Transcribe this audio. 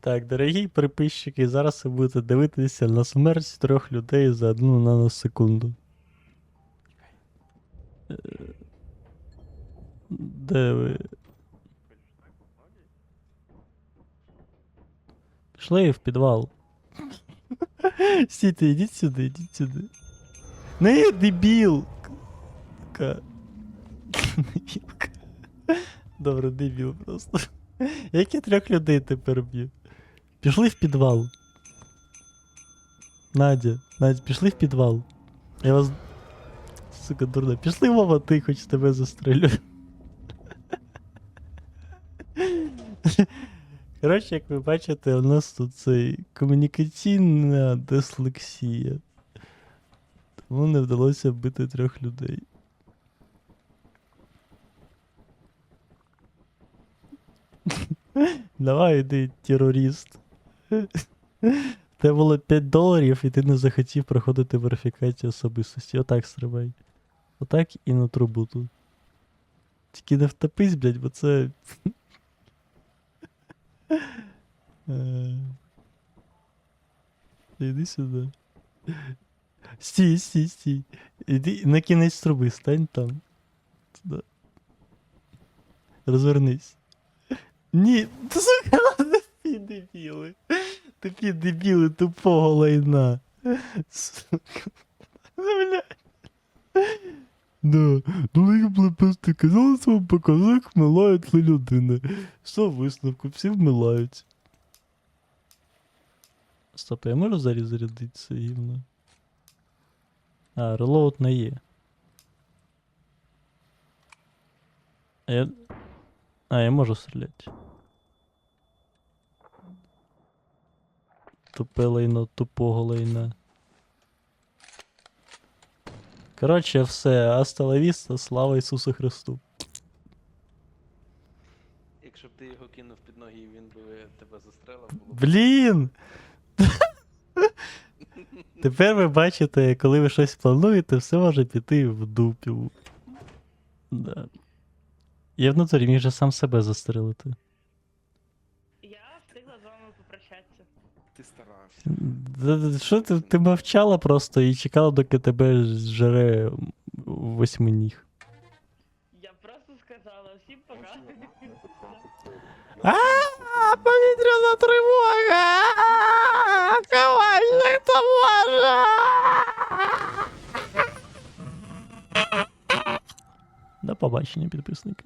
Так, дорогі приписчики, зараз ви будете дивитися на смерть трьох людей за одну наносекунду. Е, Де ви? Пішли в підвал. Стійте, ідіть сюди, ідіть сюди. Не, дебіл! Добре, дебіл просто. Як я трьох людей тепер б'ю? Пішли в підвал. Надя, Надя, пішли в підвал. Я вас. Сука, дурна. Пішли, мама, ти хоч тебе застрелю. Коротше, як ви бачите, у нас тут цей комунікаційна дислексія. Тому не вдалося вбити трьох людей. Давай, іди, терорист. Тебе було 5 доларів, і ти не захотів проходити верифікацію особистості. Отак стрибай. Отак і на трубу тут. Тільки не втопись, блядь, бо це. Е. Іди сюди. Стій, стій, стій. Іди на кінець труби, стань там. Туди. Розвернись. Ні, ти сука, тупі дебіли. Тупі дебіли тупого лайна. Бля. Да, ну їх блепести казали вам показах милають ли людини. Що висновку, всі вмилають. Стоп, я можу зараз зарядити це гівно? А, релоуд не є. А я... А, я можу стріляти. Тупе лайно, тупого лайна. Коротше, все, асталавіста, слава Ісусу Христу. Якщо б ти його кинув під ноги і він би тебе застрелив, було. Блін! Тепер ви бачите, коли ви щось плануєте, все може піти в дупю. Да. Я в натурі міг же сам себе застрелити. Я встигла з вами попрощатися. Ти старався. Да- да- Що ти, ти мовчала просто і чекала, доки тебе зжере восьминіг. Я просто сказала всім пока. А, повітряна тривога! Ковальник допоможе! До побачення, підписники.